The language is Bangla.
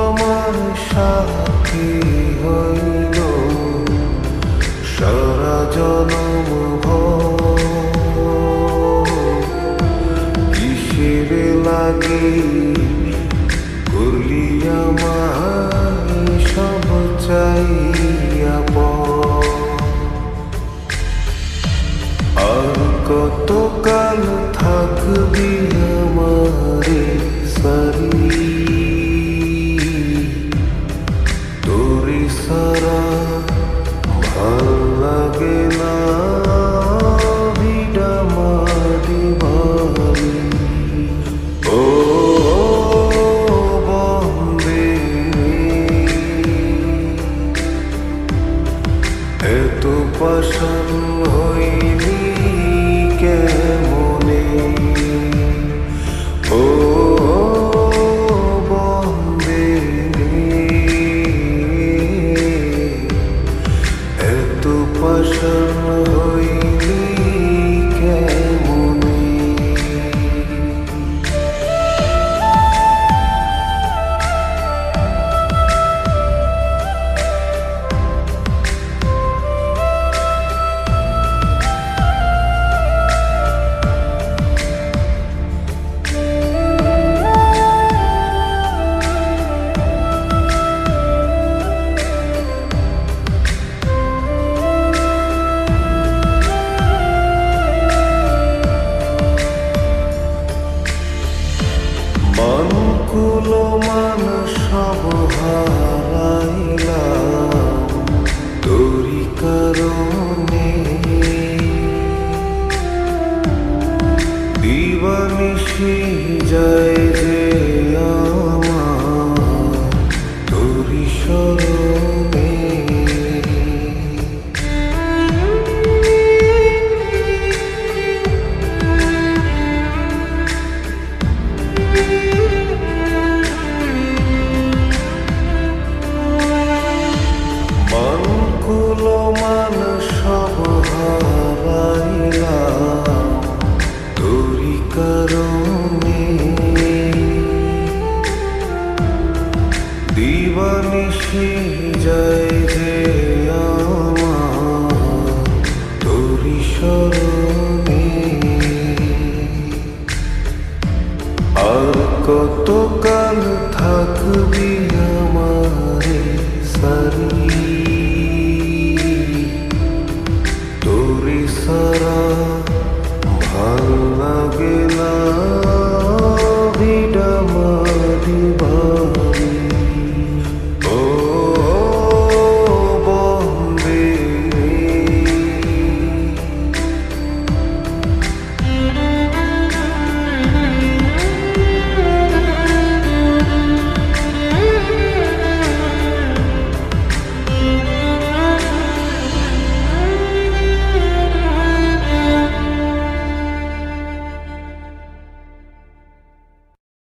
আমার সাথী হইল সারা জনম। কিসের লাগি করলি আমার সব চাইয়া। আর কত কাল থাকবি মনকুলো মান সব হারাইলাম। তোরি কারণে দিবানিশি যায় নিশি যায় যে আমার। তোরি স্মরণে। আর কতকাল থাকবি আমারে সারি? তোরি সারা